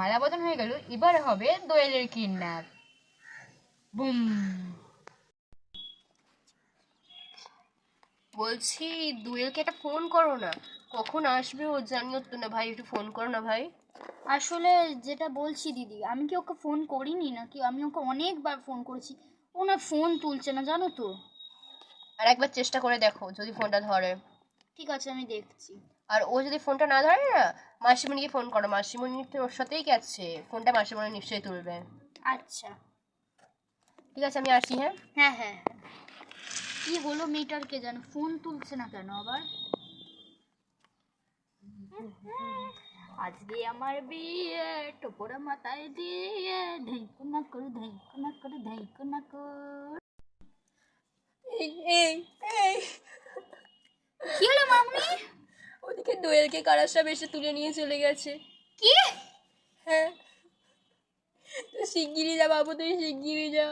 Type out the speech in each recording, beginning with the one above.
মালা বদন হয়ে গেল এবার হবে দোয়েলের কিডন্যাপ। বুম। বলছি দোয়েলকে একটা ফোন করো না। কখন আসবে ও জানিও তো না ভাই একটু ফোন করো না ভাই। আসলে যেটা বলছি দিদি আমি কি ওকে ফোন করিনি নাকি? আমি ওকে অনেকবার ফোন করেছি। ও না ফোন তুলছে না জানো তো। আর একবার চেষ্টা করে দেখো যদি ফোনটা ধরে। ঠিক আছে আমি দেখছি। আর ও যদি ফোনটা না ধরে না মাসিমণিকে ফোন করো। মাসিমণি তো ওর সাথেই গেছে। ফোনটা মাসিমণি নিশ্চয়ই তুলবে। আচ্ছা। ঠিক আছে আমি আসি হ্যাঁ? হ্যাঁ হ্যাঁ হ্যাঁ। কি হলো মেয়েটার কে জানো ফোন তুলছে না কেন আবার? আজকে আমার বিয়ে টোপরা মাথায় দিয়ে। ধাইকো না কর ধাইকো না কর ধাইকো না কর। এই এই এই কি হলো মামনি ওদিকে দোয়েলকে কারা সব এসে তুলে নিয়ে চলে গেছে। কি? হ্যাঁ। তো শিগগিরই যা বাবু তুই শিগগিরই যা।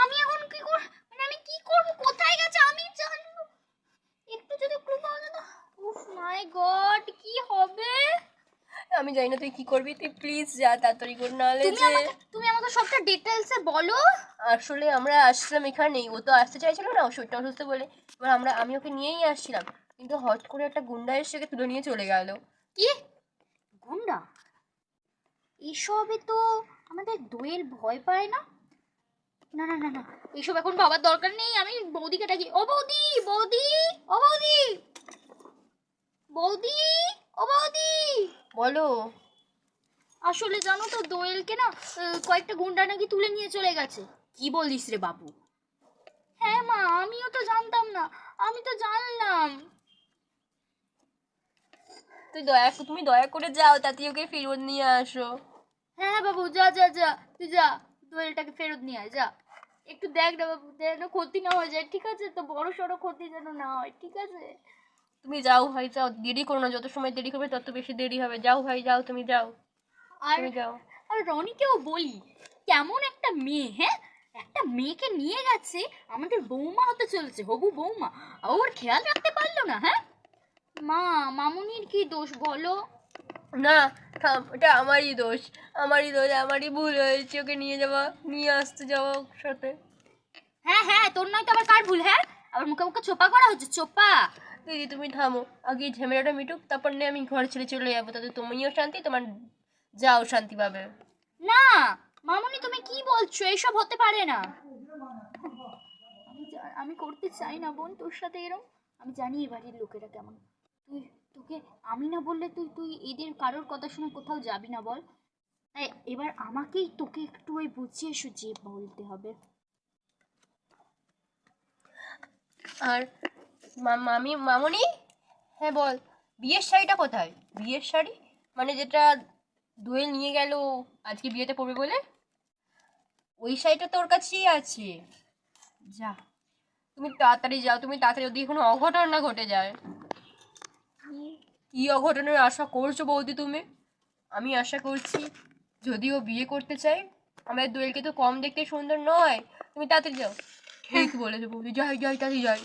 আমি এখন কি করব মানে আমি কি করব? কোথায় গেছে? আমি জানব একটু যদি ক্লু পাওয়া যেত উফ মাই গড কি হবে আমি জানি না তুই কি করবি তুই প্লিজ যা তাড়াতাড়ি করে নাহলে তুমি যে আমাকে তুমি আমাকে সবটা ডিটেলসে বলো। আসলে আমরা আসছিলাম এখানেই ও তো আসতে চাইছিল না ও শরীরটা অসুস্থ বলে। এবার আমরা আমি ওকে নিয়েই আসছিলাম কিন্তু হট করে একটা গুন্ডা এসে ওকে তুলে নিয়ে চলে গেল। কি? গুন্ডা? এসবে তো আমাদের দোয়েল ভয় পায় না? না না না না এইসব এখন ভাবার দরকার নেই আমি বৌদিকে ডাকি। ও বৌদি বৌদি ও বৌদি বৌদি ও বৌদি বলো। আসলে জানো তো দোয়েলকে না কয়েকটা গুন্ডা নাকি তুলে নিয়ে চলে গেছে। কি বলিস রে বাবু? হ্যাঁ মা আমিও তো জানতাম না আমি তো জানলাম। তুই দয়া তুমি দয়া করে যাও তাতে ওকে ফেরত নিয়ে আসো। হ্যাঁ বাবু যা যা যা তুই যা দোয়েলটাকে ফেরত নিয়ে আয় যা। একটু দেখ না বাবু যেন ক্ষতি না হয়ে যায় ঠিক আছে? তো বড় সড়ো ক্ষতি যেন না হয় ঠিক আছে? তুমি যাও ভাই যাও। দেরি করো না যত সময় দেরি করবে তত বেশি দেরি হবে। যাও ভাই যাও তুমি যাও। আর তুমি যাও। আর রনিকেও বলি কেমন একটা মেয়ে হ্যাঁ? একটা মেয়েকে নিয়ে গেছে আমাদের বৌমা হতে চলেছে হবু বৌমা। ওর খেয়াল রাখতে পারল না হ্যাঁ? মা মামুনির কি দোষ বলো? না থাম ওটা আমারই দোষ। আমারই দোষ আমারই ভুল হয়েছে। ওকে নিয়ে যাওয়া নিয়ে আসতে যাওয়া ওর সাথে। হ্যাঁ হ্যাঁ তোর নয় তো আবার কার ভুল হ্যাঁ? আবার মুখে মুখে চোপা করা হচ্ছে চোপা দিদি তুমি থামো। আগে এই ঝামেলাটা মিটুক তারপর নিয়ে আমি ঘর ছেড়ে চলে যাব। তাতে তুমিও শান্তি তোমার যাও শান্তি পাবে। না মামুনি তুমি কি বলছো? এইসব হতে পারে না। আমি জা- আমি করতে চাই না বোন তোর সাথে এরম। আমি জানি এ বাড়ির লোকেরা কেমন। তুই তোকে আমি না বললে তুই তুই এদের কারোর কথা শুনে কোথাও যাবি না বল। তাই এবার আমাকেই তোকে একটু ওই বুঝিয়ে সুঝিয়ে বলতে হবে। আর মামি মামনি? হ্যাঁ বল। বিয়ের শাড়িটা কোথায়? বিয়ের শাড়ি? মানে যেটা দোয়েল নিয়ে গেল আজকে বিয়েতে পড়বে বলে? ওই শাড়িটা তোর কাছেই আছে। যা। তুমি তাড়াতাড়ি যাও তুমি তাড়াতাড়ি যদি কোনো অঘটন না ঘটে যায়। কি অঘটনের আশা করছ বৌদি তুমি? আমি আশা করছি যদিও বিয়ে করতে চাই আমাদের দোয়েলকে তো কম দেখতে সুন্দর নয়। তুমি তাড়াতাড়ি যাও। ঠিক বলেছ বৌদি। যাই যাই তাড়াতাড়ি যাই।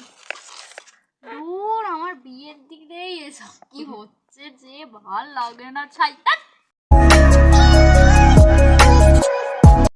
দূর আমার বিয়ের দিক দিয়ে এসব কি হচ্ছে যে ভালো লাগে না ছাই।